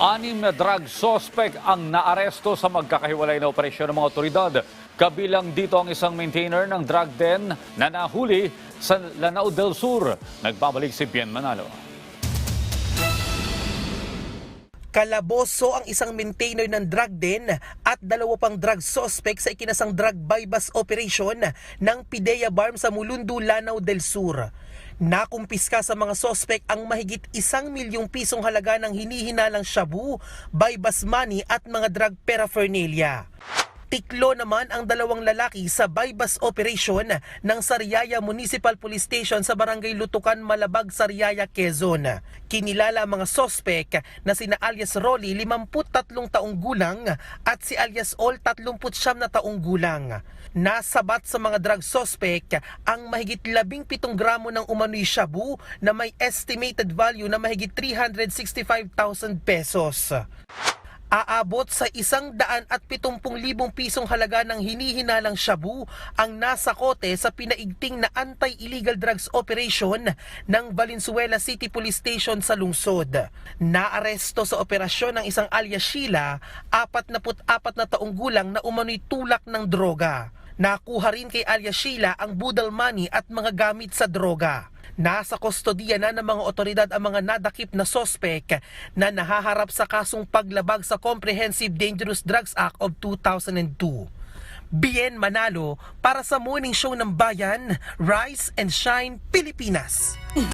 Anim na drug suspect ang naaresto sa magkakahiwalay na operasyon ng mga otoridad. Kabilang dito ang isang maintainer ng drug den na nahuli sa Lanao del Sur. Nagbabalik si Bien Manalo. Kalaboso ang isang maintainer ng drug den at dalawa pang drug suspect sa ikinasang drug bypass operation ng Pidea Barm sa Mulundu, Lanao del Sur. Nakumpiska sa mga suspect ang mahigit isang milyong pisong halaga ng hinihinalang shabu, bypass money at mga drug paraphernalia. Tiklo naman ang dalawang lalaki sa bypass operation ng Sariaya Municipal Police Station sa Barangay Lutukan, Malabag, Sariaya, Quezon. Kinilala ang mga sospek na sina alias Rolly, 53 taong gulang at si alias Ol, 39 na taong gulang. Nasabat sa mga drug suspect ang mahigit 17 gramo ng umano'y shabu na may estimated value na mahigit 365,000 pesos aabot sa isang daan at pitumpung libong pisong halaga ng hinihinalang shabu ang nasa kote sa pinaigting na anti-illegal drugs operation ng Valenzuela City Police Station sa lungsod. Naaresto sa operasyon ng isang alias Sheila, 44 na taong gulang na umano'y tulak ng droga. Nakuha rin kay alias Sheila ang budal money at mga gamit sa droga. Nasa kustodiya na ng mga otoridad ang mga nadakip na sospek na nahaharap sa kasong paglabag sa Comprehensive Dangerous Drugs Act of 2002. Bien Manalo para sa Morning Show ng Bayan, Rise and Shine, Pilipinas.